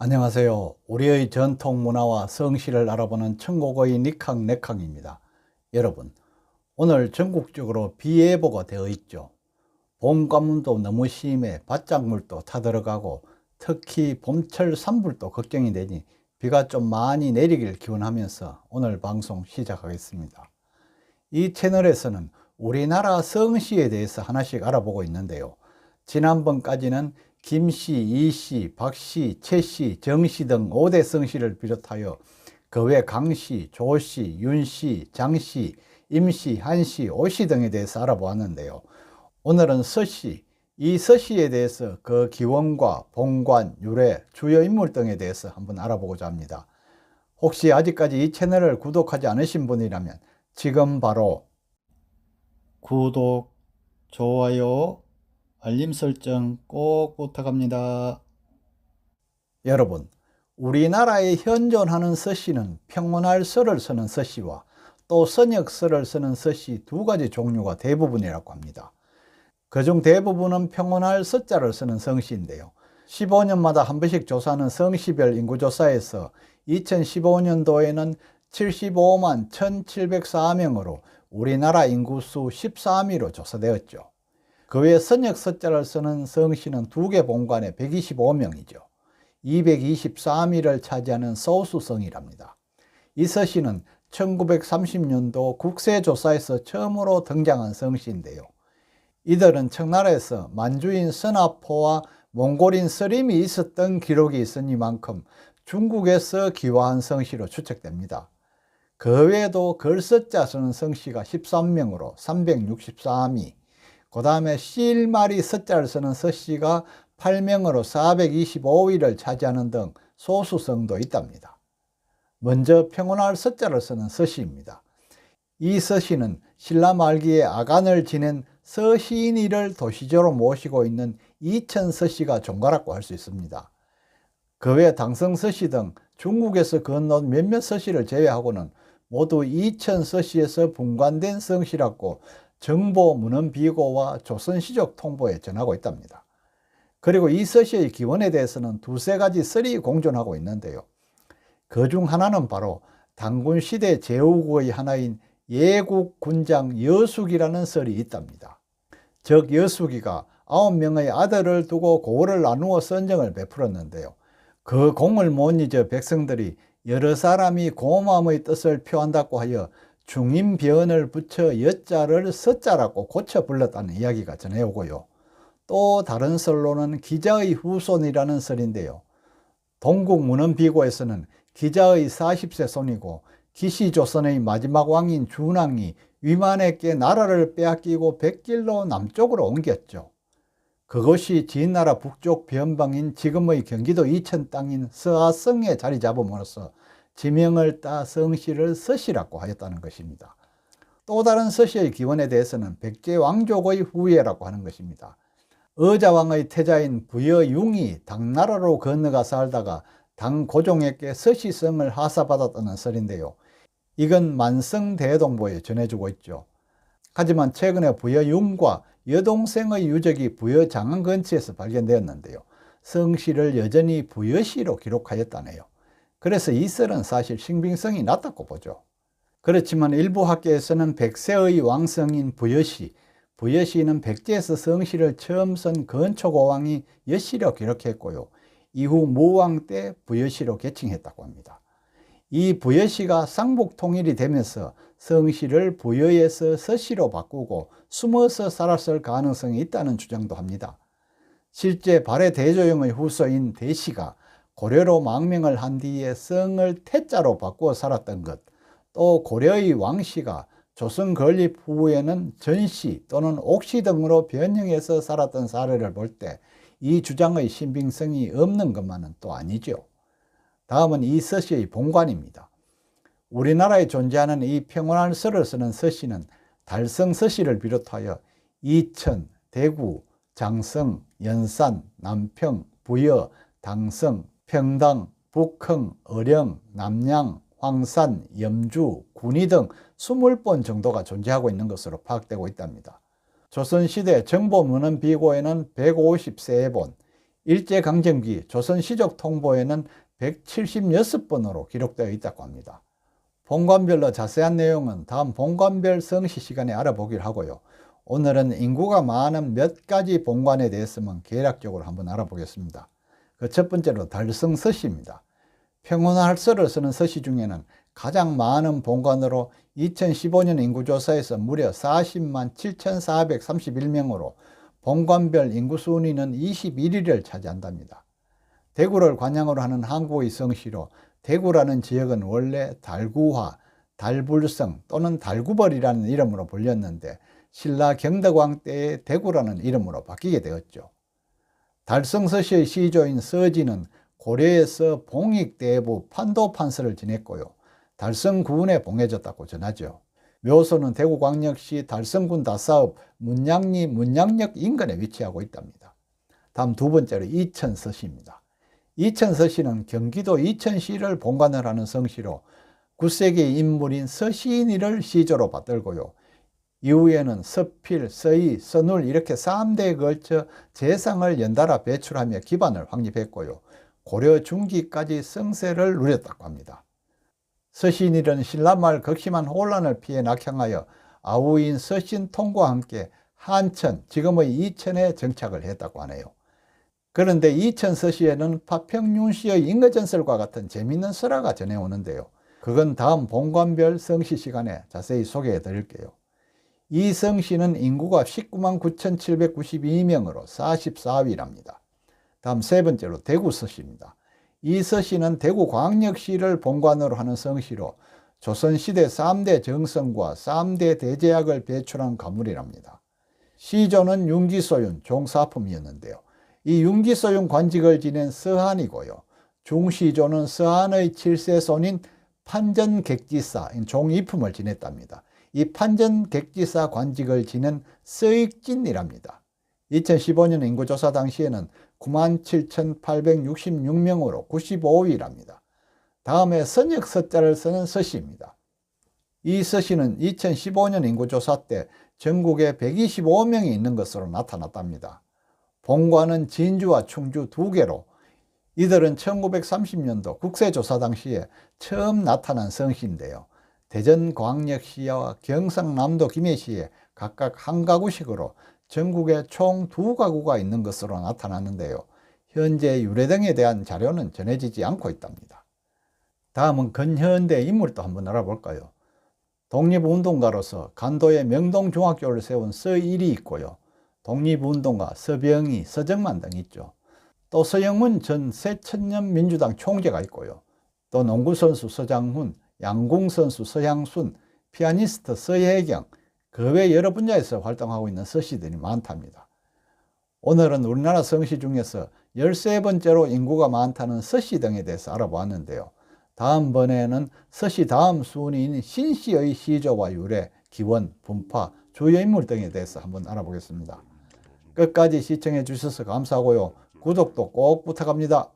안녕하세요. 우리의 전통 문화와 성실을 알아보는 천국의 니캉 네캉입니다. 여러분, 오늘 전국적으로 비 예보가 되어 있죠. 봄 가뭄도 너무 심해 바짝물도 타들어가고 특히 봄철 산불도 걱정이 되니 비가 좀 많이 내리길 기원하면서 오늘 방송 시작하겠습니다. 이 채널에서는 우리나라 성씨에 대해서 하나씩 알아보고 있는데요. 지난번까지는 김씨, 이씨, 박씨, 최씨, 정씨 등 5대 성씨를 비롯하여 그 외 강씨, 조씨, 윤씨, 장씨, 임씨, 한씨, 오씨 등에 대해서 알아보았는데요. 오늘은 서씨, 이 서씨에 대해서 그 기원과 본관, 유래, 주요 인물 등에 대해서 한번 알아보고자 합니다. 혹시 아직까지 이 채널을 구독하지 않으신 분이라면 지금 바로 구독, 좋아요, 알림 설정 꼭 부탁합니다. 여러분, 우리나라에 현존하는 서씨는 평온할 서를 쓰는 서씨와 또 선역서를 쓰는 서씨 두 가지 종류가 대부분이라고 합니다. 그중 대부분은 평온할 서자를 쓰는 성씨인데요. 15년마다 한 번씩 조사하는 성씨별 인구조사에서 2015년도에는 75만 1704명으로 우리나라 인구수 13위로 조사되었죠. 그 외 선역서자를 쓰는 성씨는 두 개 본관에 125명이죠. 223위를 차지하는 소수성이랍니다. 이 서씨는 1930년도 국세조사에서 처음으로 등장한 성씨인데요. 이들은 청나라에서 만주인 선화포와 몽골인 서림이 있었던 기록이 있으니만큼 중국에서 기화한 성씨로 추측됩니다. 그 외에도 글서자 쓰는 성씨가 13명으로 363위, 그 다음에 실말이 서자를 쓰는 서씨가 8명으로 425위를 차지하는 등 소수성도 있답니다. 먼저 평온할 서자를 쓰는 서씨입니다. 이 서씨는 신라 말기에 아간을 지낸 서시인이를 도시조로 모시고 있는 이천 서씨가 종가라고 할 수 있습니다. 그 외 당성 서씨 등 중국에서 건너온 몇몇 서씨를 제외하고는 모두 이천 서씨에서 분관된 성씨라고 정보 문헌 비고와 조선시적 통보에 전하고 있답니다. 그리고 이 서씨의 기원에 대해서는 두세 가지 썰이 공존하고 있는데요. 그 중 하나는 바로 당군 시대 제후국의 하나인 예국 군장 여숙이라는 썰이 있답니다. 즉 여숙이가 아홉 명의 아들을 두고 고을을 나누어 선정을 베풀었는데요. 그 공을 못 잊어 백성들이 여러 사람이 고마움의 뜻을 표한다고 하여 중임변을 붙여 여자를 서자라고 고쳐 불렀다는 이야기가 전해오고요. 또 다른 설로는 기자의 후손이라는 설인데요. 동국 문헌비고에서는 기자의 40세 손이고 기시조선의 마지막 왕인 준왕이 위만에게 나라를 빼앗기고 백길로 남쪽으로 옮겼죠. 그것이 진나라 북쪽 변방인 지금의 경기도 이천 땅인 서하성에 자리 잡음으로써 지명을 따 성씨를 서씨라고 하였다는 것입니다. 또 다른 서씨의 기원에 대해서는 백제 왕족의 후예라고 하는 것입니다. 의자왕의 태자인 부여융이 당나라로 건너가 살다가 당 고종에게 서시성을 하사받았다는 설인데요. 이건 만성대동보에 전해주고 있죠. 하지만 최근에 부여 융과 여동생의 유적이 부여 장안 근처에서 발견되었는데요. 성씨를 여전히 부여시로 기록하였다네요. 그래서 이 썰은 사실 신빙성이 낮다고 보죠. 그렇지만 일부 학계에서는 백세의 왕성인 부여시, 부여시는 백제에서 성씨를 처음 쓴 건초고왕이 여시로 기록했고요. 이후 무왕 때 부여시로 개칭했다고 합니다. 이 부여시가 쌍복 통일이 되면서 성씨를 부여에서 서시로 바꾸고 숨어서 살았을 가능성이 있다는 주장도 합니다. 실제 발해 대조영의 후손인 대시가 고려로 망명을 한 뒤에 성을 태자로 바꾸어 살았던 것, 또 고려의 왕씨가 조선 건립 후에는 전씨 또는 옥씨 등으로 변형해서 살았던 사례를 볼 때 이 주장의 신빙성이 없는 것만은 또 아니죠. 다음은 이 서씨의 본관입니다. 우리나라에 존재하는 이 평온할 서를 쓰는 서씨는 달성 서씨를 비롯하여 이천, 대구, 장성, 연산, 남평, 부여, 당성, 평당, 북흥, 어령, 남양, 황산, 염주, 군위 등 20번 정도가 존재하고 있는 것으로 파악되고 있답니다. 조선시대 정보문헌 비고에는 153번, 일제강점기 조선시적 통보에는 176번으로 기록되어 있다고 합니다. 본관별로 자세한 내용은 다음 본관별 성시 시간에 알아보기로 하고요. 오늘은 인구가 많은 몇 가지 본관에 대해서만 개략적으로 한번 알아보겠습니다. 그 첫 번째로 달성 서시입니다. 평온할서를 쓰는 서시 중에는 가장 많은 본관으로 2015년 인구조사에서 무려 40만 7,431명으로 본관별 인구 순위는 21위를 차지한답니다. 대구를 관양으로 하는 한국의 성시로 대구라는 지역은 원래 달구화, 달불성 또는 달구벌이라는 이름으로 불렸는데 신라 경덕왕 때의 대구라는 이름으로 바뀌게 되었죠. 달성서시의 시조인 서지는 고려에서 봉익대부 판도판서를 지냈고요. 달성군에 봉해졌다고 전하죠. 묘소는 대구광역시 달성군 다사업 문양리 문양역 인근에 위치하고 있답니다. 다음 두 번째로 이천서시입니다. 이천서시는 경기도 이천시를 본관을 하는 성시로 9세기 인물인 서시인이를 시조로 받들고요. 이후에는 서필, 서희, 서눌 이렇게 3대에 걸쳐 재상을 연달아 배출하며 기반을 확립했고요. 고려 중기까지 성세를 누렸다고 합니다. 서신일은 신라말 극심한 혼란을 피해 낙향하여 아우인 서신 통과 함께 한천, 지금의 이천에 정착을 했다고 하네요. 그런데 이천 서시에는 파평윤 씨의 인거전설과 같은 재미있는 설화가 전해오는데요. 그건 다음 본관별 성시 시간에 자세히 소개해 드릴게요. 이 성시는 인구가 19만 9,792명으로 44위랍니다. 다음 세 번째로 대구 서시입니다. 이 서시는 대구광역시를 본관으로 하는 성시로 조선시대 3대 정성과 3대 대제약을 배출한 가물이랍니다. 시조는 윤기소윤 종사품이었는데요. 이 윤기소윤 관직을 지낸 서한이고요. 중시조는 서한의 칠세손인 판전객지사 종이품을 지냈답니다. 이 판전객지사 관직을 지낸 서익진이랍니다. 2015년 인구조사 당시에는 97,866명으로 95위랍니다. 다음에 선역 서자를 쓰는 서시입니다. 이 서시는 2015년 인구조사 때 전국에 125명이 있는 것으로 나타났답니다. 본관은 진주와 충주 두 개로 이들은 1930년도 국세조사 당시에 처음 나타난 성시인데요. 대전광역시와 경상남도 김해시에 각각 한 가구씩으로 전국에 총 두 가구가 있는 것으로 나타났는데요. 현재 유래 등에 대한 자료는 전해지지 않고 있답니다. 다음은 근현대 인물도 한번 알아볼까요? 독립운동가로서 간도에 명동중학교를 세운 서일이 있고요. 독립운동가 서병희, 서정만 등 있죠. 또 서영문 전 새천년 민주당 총재가 있고요. 또 농구선수 서장훈, 양궁선수 서향순, 피아니스트 서혜경, 그 외 여러 분야에서 활동하고 있는 서씨들이 많답니다. 오늘은 우리나라 성시 중에서 13번째로 인구가 많다는 서씨 등에 대해서 알아보았는데요. 다음번에는 서씨 다음 순위인 신씨의 시조와 유래, 기원, 분파, 주요 인물 등에 대해서 한번 알아보겠습니다. 끝까지 시청해 주셔서 감사하고요. 구독도 꼭 부탁합니다.